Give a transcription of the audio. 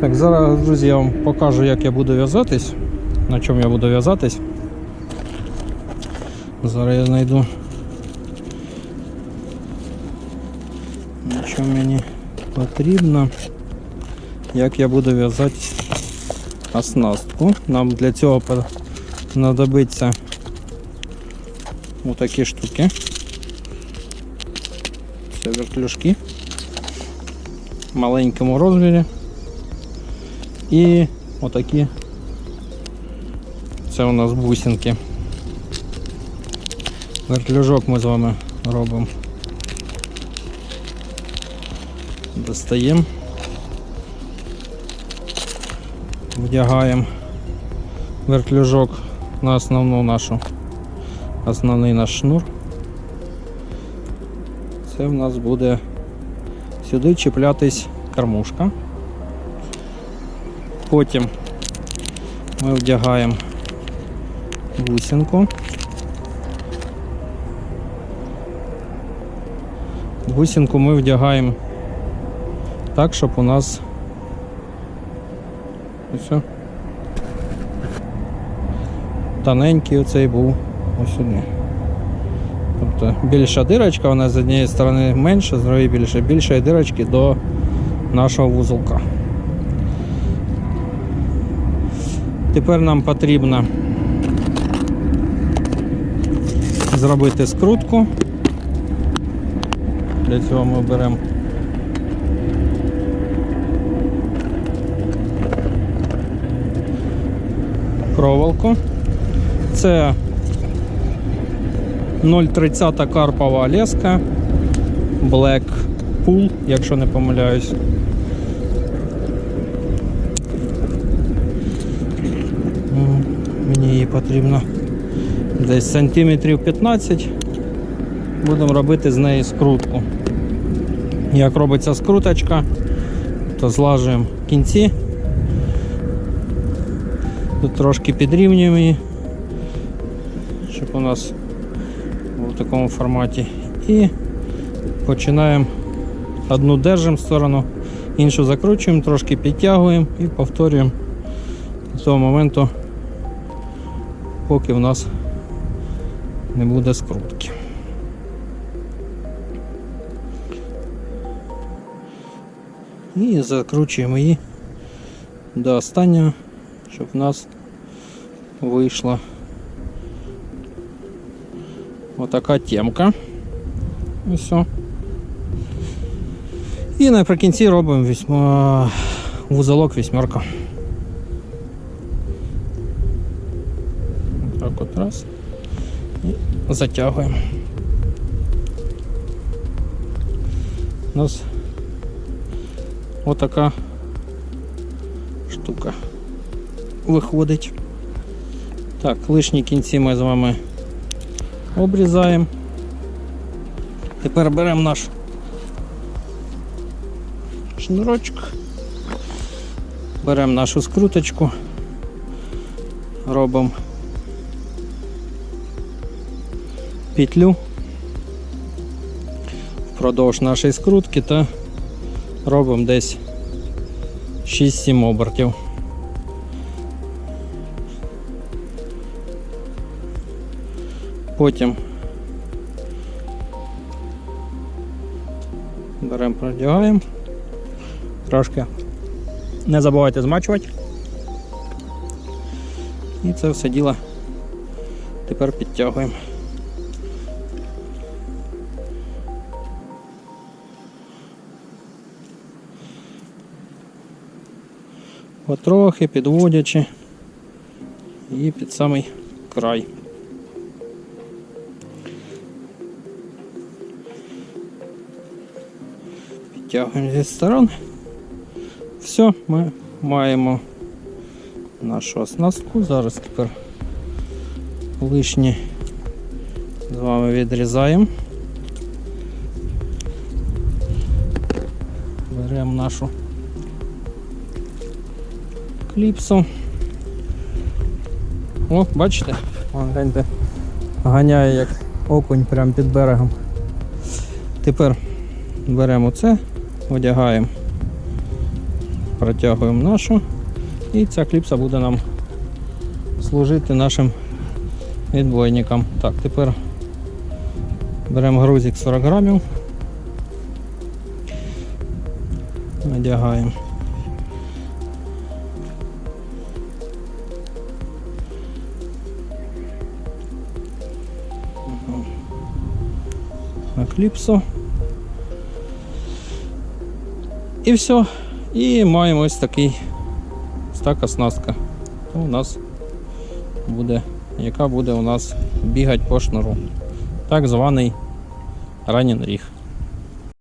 Так, зараз, друзі, я вам покажу, як я буду в'язатись. На чому я буду в'язатись. Зараз я знайду. Що мені потрібно. Як я буду в'язати оснастку. Нам для цього знадобиться отакі штуки. Це вертлюжки в маленькому розмірі. І отакі. Це у нас бусинки. Вертлюжок ми з вами робимо. Достаємо. Вдягаємо вертлюжок на основну нашу, основний наш шнур. Це в нас буде сюди чіплятись кормушка. Потім ми вдягаємо бусинку. Бусинку ми вдягаємо так, щоб у нас ось тоненький оцей був ось сюди. Тобто більша дирочка, вона з однієї сторони менша, з другої більше. Більшої дирочки до нашого вузолка. Тепер нам потрібно зробити скрутку. Для цього ми беремо проволоку. Це 0,30 карпова леска Black Pool, якщо не помиляюсь. М, Мені її потрібно десь сантиметрів 15. Будемо робити з неї скрутку. Як робиться скруточка, то злажуємо кінці. Тут трошки підрівнюємо її, щоб у нас в такому форматі. І починаємо одну держимо в сторону, іншу закручуємо, трошки підтягуємо і повторюємо до того моменту, поки в нас не буде скрутки. І закручуємо її до останнього, щоб в нас вийшла отака темка. І все. І наприкінці робимо вісьма... вузолок вісьмерка. Так от раз. І затягуємо. У нас отака штука виходить. Так, лишні кінці ми з вами обрізаємо. Тепер беремо наш шнурочок, беремо нашу скруточку, робимо петлю впродовж нашої скрутки та робимо десь 6-7 обертів. Потім беремо, продягаємо. Трошки не забувайте змачувати. І це все діло тепер підтягуємо. Потрохи підводячи і під самий край. Підтягуємо зі сторон. Все, ми маємо нашу оснастку. Зараз тепер лишні з вами відрізаємо. Беремо нашу кліпсу. О, бачите? Вон, гляньте, ганяє як окунь прямо під берегом. Тепер беремо це, одягаємо Протягуємо нашу. І ця кліпса буде нам служити нашим відбойникам. Так, тепер беремо грузик 40 грамів. Надягаємо. Кліпсу. І все. І маємо ось такий така оснастка. У нас буде, яка буде у нас бігати по шнуру. Так званий ранін ріг.